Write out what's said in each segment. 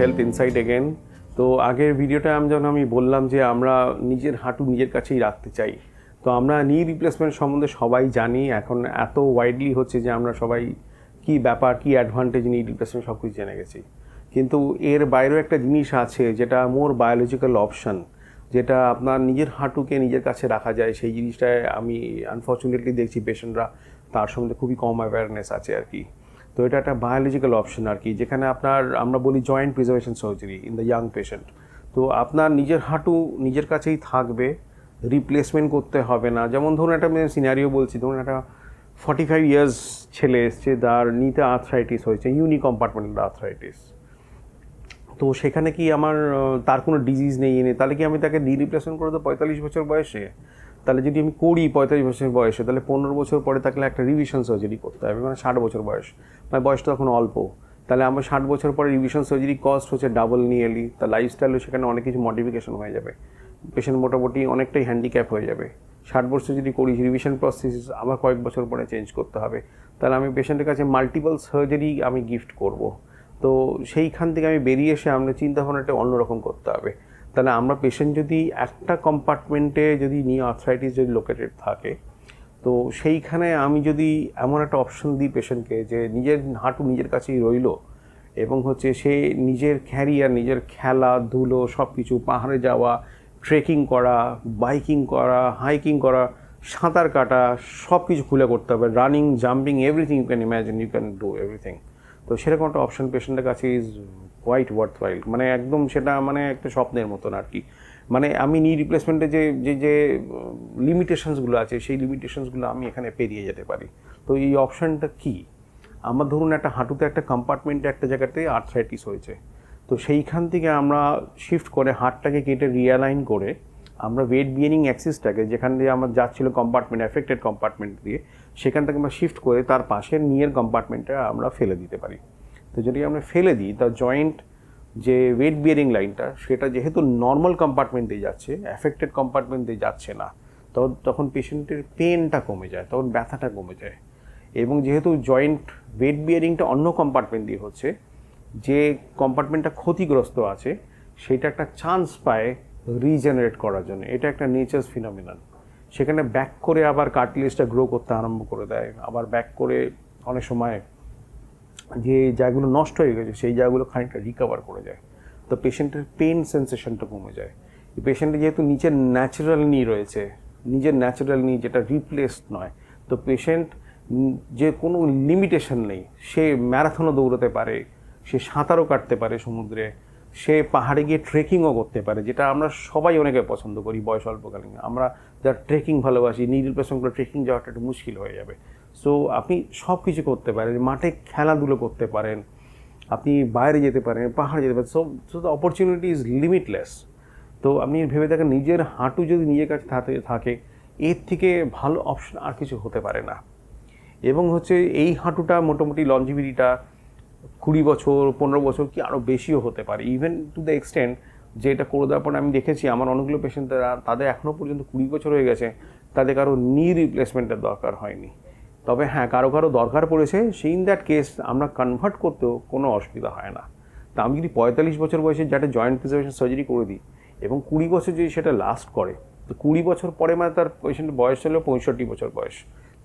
Health insight again তো আগের ভিডিওটা আমি যখন আমি বললাম যে আমরা নিজের হাঁটু নিজের কাছেই রাখতে চাই, তো আমরা নি রিপ্লেসমেন্ট সম্বন্ধে সবাই জানি, এখন এত ওয়াইডলি হচ্ছে যে আমরা সবাই কি ব্যাপার, কি অ্যাডভান্টেজ নি রিপ্লেসমেন্ট সব কিছু জেনে গেছি। কিন্তু এর বাইরেও একটা জিনিস আছে যেটা মোর বায়োলজিক্যাল অপশন যেটা আপনার নিজের হাঁটুকে নিজের কাছে রাখা যায়। সেই জিনিসটায় আমি আনফর্চুনেটলি দেখছি পেশেন্টরা তার সম্বন্ধে খুবই কম অ্যাওয়ারনেস আছে আর কি। তো এটা একটা বায়োলজিক্যাল অপশন আর কি, যেখানে আপনার, আমরা বলি joint preservation surgery in the young patient তো আপনার নিজের হাঁটু নিজের কাছেই থাকবে রিপ্লেসমেন্ট করতে হবে না। যেমন ধরুন একটা সিনারিও বলছি, ধরুন একটা ফর্টি ফাইভ ইয়ার্স ছেলে এসছে, তার নিতে আর্থরাইটিস হয়েছে ইউনি কম্পার্টমেন্টাল আর্থরাইটিস তো সেখানে কি আমার তার কোনো ডিজিজ নেই এনে, তাহলে কি আমি তাকে নি রিপ্লেসমেন্ট করে দেবো পঁয়তাল্লিশ বছর বয়সে? তাহলে যদি আমি করি পঁয়তাল্লিশ বছর বয়সে, তাহলে পনেরো বছর পরে তাকে একটা রিভিশন সার্জারি করতে হবে মানে ষাট বছর বয়স। মানে বয়সটা তখন অল্প। তাহলে আমার ষাট বছর পরে রিভিশন সার্জারি কস্ট হচ্ছে ডাবল নিয়ে এলি তার লাইফস্টাইলও সেখানে অনেক কিছু মডিফিকেশন হয়ে যাবে। পেশেন্ট মোটামুটি অনেকটাই হ্যান্ডিক্যাপ হয়ে যাবে। ষাট বছর যদি করি রিভিশন প্রসেস আবার কয়েক বছর পরে চেঞ্জ করতে হবে। তাহলে আমি পেশেন্টের কাছে মাল্টিপল সার্জারি আমি গিফট করব। তো সেইখান থেকে আমি বেরিয়ে এসে আমরা চিন্তা ভাবনাটা অন্যরকম করতে হবে। তাহলে আমরা পেশেন্ট যদি একটা কম্পার্টমেন্টে যদি নিয়ে আর্থরাইটিস যদি লোকেটেড থাকে, তো সেইখানে আমি যদি এমন একটা অপশন দিই পেশেন্টকে যে নিজের হাঁটু নিজের কাছেই রইল এবং হচ্ছে সে নিজের ক্যারিয়ার নিজের খেলা, ধুলো সব কিছু পাহাড়ে যাওয়া ট্রেকিং করা বাইকিং করা হাইকিং করা, সাঁতার কাটা সব কিছু খুলে করতে হবে running jumping everything you can imagine you can do everything তো সেরকম একটা অপশন পেশেন্টের কাছে ইজ কোয়াইট ওয়ার্থ ওয়াইল্ড মানে একদম সেটা মানে একটা স্বপ্নের মতন আর কি। মানে আমি নি রিপ্লেসমেন্টে যে যে যে লিমিটেশনসগুলো আছে, সেই লিমিটেশনসগুলো আমি এখানে পেরিয়ে যেতে পারি। তো এই অপশনটা কী? আমার ধরুন একটা হাঁটুতে একটা কম্পার্টমেন্টে একটা জায়গাতে আর্থরাইটিস হয়েছে। তো সেইখান থেকে আমরা শিফট করে হাতটাকে কেটে রিয়ালাইন করে আমরা ওয়েট বিয়ারিং অ্যাক্সিসটাকে যেখান দিয়ে আমার যাচ্ছিল কম্পার্টমেন্ট এফেক্টেড কম্পার্টমেন্ট দিয়ে সেখান থেকে আমরা শিফট করে তার পাশের নিয়ের কম্পার্টমেন্টে আমরা ফেলে দিতে পারি। তো যদি আমরা ফেলে দিই তা জয়েন্ট যে ওয়েট বিয়ারিং লাইনটা সেটা যেহেতু নর্মাল কম্পার্টমেন্ট যাচ্ছে অ্যাফেক্টেড কম্পার্টমেন্ট যাচ্ছে না তখন তখন পেশেন্টের পেনটা কমে যায়, তখন ব্যথাটা কমে যায়। এবং যেহেতু জয়েন্ট ওয়েট বিয়ারিংটা অন্য কম্পার্টমেন্ট দিয়ে হচ্ছে, যে কম্পার্টমেন্টটা ক্ষতিগ্রস্ত আছে, সেটা একটা চান্স পায় রিজেনারেট করার জন্য। এটা একটা নেচার্স ফিনোমিনান সেখানে ব্যাক করে আবার কার্টিলেজটা গ্রো করতে আরম্ভ করে দেয়। আবার ব্যাক করে অনেক সময় যে জায়গাগুলো নষ্ট হয়ে গেছে, সেই জায়গাগুলো খানিকটা রিকভার করে যায়। তো পেশেন্টের পেন সেন্সেশনটা কমে যায়। পেশেন্টের যেহেতু নিচের ন্যাচারাল নি রয়েছে, নিজের ন্যাচারাল নি যেটা রিপ্লেসড নয়, তো পেশেন্ট যে কোনো লিমিটেশন নেই, সে ম্যারাথনও দৌড়াতে পারে, সে সাঁতারও কাটতে পারে সমুদ্রে সে পাহাড়ে গিয়ে ট্রেকিংও করতে পারে, যেটা আমরা সবাই অনেকে পছন্দ করি বয়স অল্পকালীন। আমরা যারা ট্রেকিং ভালোবাসি নিডিল পেশেন্টগুলো ট্রেকিং যাওয়াটা একটু মুশকিল হয়ে যাবে। সো আপনি সব কিছু করতে পারেন, মাঠে খেলাধুলো করতে পারেন, আপনি বাইরে যেতে পারেন, পাহাড়ে যেতে পারেন so so the opportunity is limitless তো আপনি ভেবে দেখেন, নিজের হাঁটু যদি নিজের কাছে থাকে- থাকে, এর থেকে ভালো অপশন আর কিছু হতে পারে না। এবং হচ্ছে এই হাঁটুটা মোটামুটি লঞ্জিবিলিটা কুড়ি বছর, পনেরো বছর কি আরও বেশিও হতে পারে। ইভেন টু দ্য এক্সটেন্ট যে এটা করে দেওয়ার পর আমি দেখেছি, আমার অনেকগুলো পেশেন্ট তাদের এখনও পর্যন্ত কুড়ি বছর হয়ে গেছে, তাদের কারও নি রিপ্লেসমেন্টের দরকার হয়নি। তবে হ্যাঁ কারও কারও দরকার পড়েছে সেই ইন দ্যাট কেস আমরা কনভার্ট করতেও কোনো অসুবিধা হয় না। তা আমি যদি পঁয়তাল্লিশ বছর বয়সে যাতে জয়েন্ট প্রিজার্ভেশন সার্জারি করে দিই এবং কুড়ি বছর যদি সেটা লাস্ট করে, তো কুড়ি বছর পরে মানে তার পেশেন্টের বয়স হলো পঁয়ষট্টি বছর বয়স।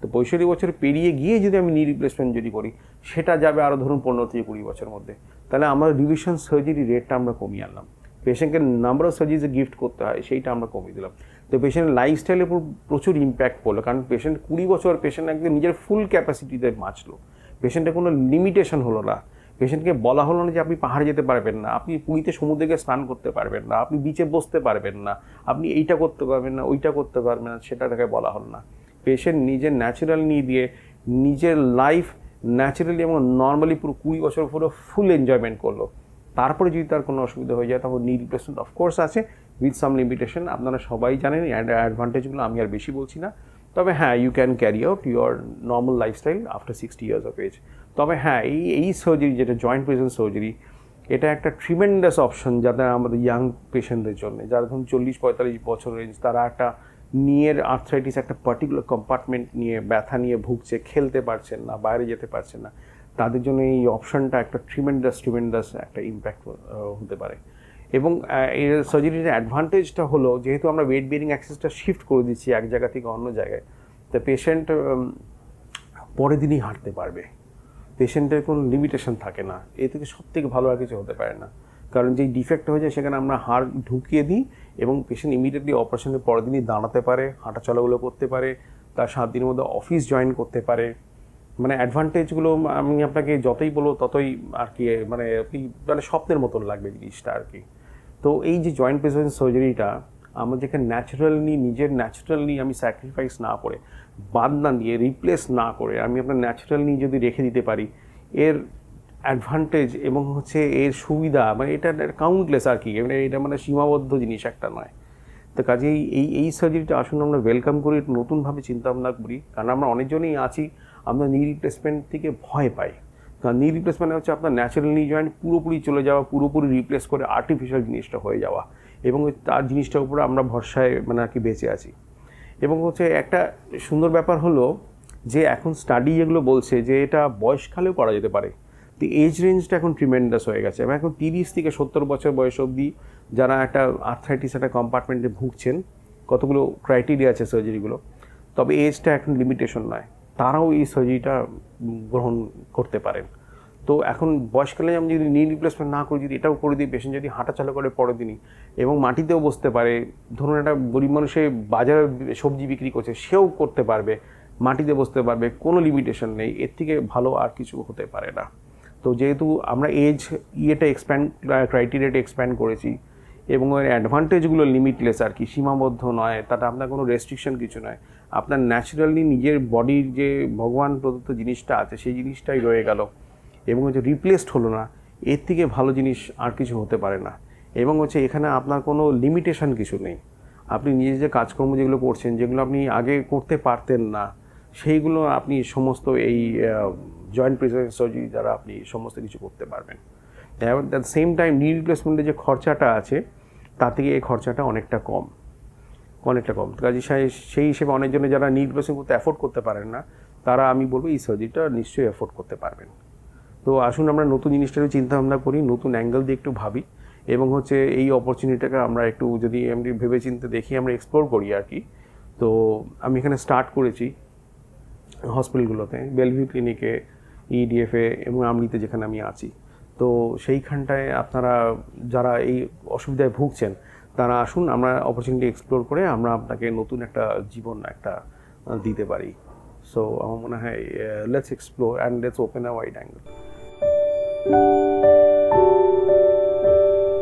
তো পঁয়ষট্টি বছর পেরিয়ে গিয়ে যদি আমি নি রিপ্লেসমেন্ট যদি করি, সেটা যাবে আরও ধরুন পনেরো থেকে কুড়ি বছর মধ্যে। তাহলে আমার রিভিশন সার্জারি রেটটা আমরা কমিয়ে আনলাম। পেশেন্টকে নাম্বার অফ সার্জারি যে গিফট করতে হয়, সেইটা আমরা কমিয়ে দিলাম। তো পেশেন্টের লাইফস্টাইলের উপর প্রচুর ইম্প্যাক্ট পড়ল, কারণ পেশেন্ট কুড়ি বছর পেশেন্ট একদম নিজের ফুল ক্যাপাসিটিতে বাঁচলো। পেশেন্টের কোনো লিমিটেশন হলো না। পেশেন্টকে বলা হলো না যে আপনি পাহাড়ে যেতে পারবেন না, আপনি পুরীতে সমুদ্রে গিয়ে স্নান করতে পারবেন না, আপনি বিচে বসতে পারবেন না, আপনি এইটা করতে পারবেন না, ওইটা করতে পারবেন না, সেটা তাকে বলা হলো না। পেশেন্ট নিজের ন্যাচারাল নিয়ে দিয়ে নিজের লাইফ ন্যাচারালি এবং নর্মালি পুরো কুড়ি বছর পুরো ফুল এনজয়মেন্ট করল। তারপরে যদি তার কোনো অসুবিধা হয়ে যায় তখন নি রিপ্লেসমেন্ট অফকোর্স আছে। উইথ সাম লিমিটেশন আপনারা সবাই জানেন অ্যাডভান্টেজগুলো আমি আর বেশি বলছি না। তবে হ্যাঁ you can carry out your normal lifestyle after sixty years of age তবে হ্যাঁ এই এই সার্জারি যেটা জয়েন্ট প্রেজেন্ট সার্জারি এটা একটা ট্রিমেন্ডাস অপশন যাদের আমাদের ইয়াং পেশেন্টদের জন্য। যারা ধরুন চল্লিশ, পঁয়তাল্লিশ বছর রেঞ্জ তারা একটা নিয়ের আর্থরাইটিস একটা পার্টিকুলার কম্পার্টমেন্ট নিয়ে ব্যথা নিয়ে ভুগছে, খেলতে পারছেন না, বাইরে যেতে পারছেন না, তাদের জন্য এই অপশনটা একটা ট্রিমেন্ডাস ট্রিমেন্ডাস একটা ইম্প্যাক্ট হতে পারে। এবং এর সার্জারির অ্যাডভান্টেজটা হলো, যেহেতু আমরা ওয়েট বিয়ারিং অ্যাক্সেসটা শিফট করে দিচ্ছি এক জায়গা থেকে অন্য জায়গায়, তা পেশেন্ট পরের দিনই হাঁটতে পারবে। পেশেন্টের কোনো লিমিটেশন থাকে না। এ থেকে সব থেকে ভালো আর কিছু হতে পারে না। কারণ যেই ডিফেক্ট হয়ে যায় সেখানে আমরা হাড় ঢুকিয়ে দিই এবং পেশেন্ট ইমিডিয়েটলি অপারেশনের পরের দিনই দাঁড়াতে পারে হাঁটা চলাগুলো করতে পারে, তার সাত দিনের মধ্যে অফিস জয়েন করতে পারে। মানে অ্যাডভান্টেজগুলো আমি আপনাকে যতই বলব ততই আর কি মানে আপনি মানে স্বপ্নের মতন লাগবে জিনিসটা আর কি। তো এই যে জয়েন্ট প্রেসিডেন্ট সার্জারিটা আমার যেখানে ন্যাচারালি নিজের ন্যাচারালি আমি স্যাক্রিফাইস না করে, বাদ না দিয়ে রিপ্লেস না করে আমি আপনার ন্যাচারালি যদি রেখে দিতে পারি, এর অ্যাডভান্টেজ এবং হচ্ছে এর সুবিধা মানে এটা কাউন্টলেস আর কি মানে এটা মানে সীমাবদ্ধ জিনিস একটা নয়। তো কাজেই এই এই সার্জারিটা আসুন, আমরা ওয়েলকাম করি একটু নতুনভাবে চিন্তা ভাবনা করি, কারণ আমরা অনেকজনই আছি, আমরা নি রিপ্লেসমেন্ট থেকে ভয় পাই। কারণ নি রিপ্লেসমেন্ট হচ্ছে আপনার ন্যাচারাল নি জয়েন্ট পুরোপুরি চলে যাওয়া, পুরোপুরি রিপ্লেস করে আর্টিফিশিয়াল জিনিসটা হয়ে যাওয়া, এবং তার জিনিসটার উপরে আমরা ভরসায় মানে আর কি বেঁচে আছি। এবং হচ্ছে একটা সুন্দর ব্যাপার হলো যে এখন স্টাডি এগুলো বলছে যে এটা বয়সকালেও করা যেতে পারে। তো এজ রেঞ্জটা এখন ট্রিমেন্ডাস হয়ে গেছে এবং এখন তিরিশ থেকে সত্তর বছর বয়স অবধি যারা একটা আর্থ্রাইটিস একটা কম্পার্টমেন্টে ভুগছেন, কতগুলো ক্রাইটেরিয়া আছে সার্জারিগুলো তবে এজটা এখন লিমিটেশন নয়। তারাও এই সার্জারিটা গ্রহণ করতে পারেন। তো এখন বয়সকালে আমি যদি নি রিপ্লেসমেন্ট না করি, যদি এটাও করে দিই পেশেন্ট যদি হাঁটা চলা করে পরের দিনই এবং মাটিতেও বসতে পারে, ধরুন একটা গরিব মানুষে বাজারে সবজি বিক্রি করছে, সেও করতে পারবে, মাটিতে বসতে পারবে, কোনো লিমিটেশন নেই, এর থেকে ভালো আর কিছু হতে পারে না। তো যেহেতু আমরা এজ ইয়েটা এক্সপ্যান্ড ক্রাইটেরিয়াটা এক্সপ্যান্ড করেছি এবং ওর অ্যাডভান্টেজগুলো লিমিটলেস আর কি, সীমাবদ্ধ নয়, তাতে আপনার কোনো রেস্ট্রিকশন কিছু নয়। আপনার ন্যাচারালি নিজের বডির যে ভগবান প্রদত্ত জিনিসটা আছে, সেই জিনিসটাই রয়ে গেল। এবং হচ্ছে রিপ্লেসড হলো না, এর থেকে ভালো জিনিস আর কিছু হতে পারে না। এবং হচ্ছে এখানে আপনার কোনো লিমিটেশন কিছু নেই। আপনি নিজে যে কাজকর্ম যেগুলো করছেন, যেগুলো আপনি আগে করতে পারতেন না সেইগুলো আপনি সমস্ত এই জয়েন্ট প্রেসার সার্জারি দ্বারা আপনি সমস্ত কিছু করতে পারবেন। অ্যাট দ্য সেম টাইম নি রিপ্লেসমেন্টের যে খরচাটা আছে, তার থেকে এই খরচাটা অনেকটা কম। অনেকটা কম। কাজে সেই- হিসেবে অনেকজনে যারা নি রিপ্লেসমেন্ট করতে অ্যাফোর্ড করতে পারেন না, তারা আমি বলব এই সার্জারিটা নিশ্চয়ই অ্যাফোর্ড করতে পারবেন। তো আসুন আমরা নতুন জিনিসটারও চিন্তা ভাবনা করি, নতুন অ্যাঙ্গেল দিয়ে একটু ভাবি, এবং হচ্ছে এই অপরচুনিটিটাকে আমরা একটু যদি এমনি ভেবে চিন্তে দেখি, আমরা এক্সপ্লোর করি আর কি। তো আমি এখানে স্টার্ট করেছি। হসপিটালগুলোতে, বেলভিউ ক্লিনিকে ইডিএফে এবং আমলিতে যেখানে আমি আছি। তো সেইখানটায় আপনারা যারা এই অসুবিধায় ভুগছেন, তারা আসুন, আমরা অপরচুনিটি এক্সপ্লোর করে আমরা আপনাকে নতুন একটা জীবন একটা দিতে পারি। সো আমার মনে হয় let's explore and let's open a wide angle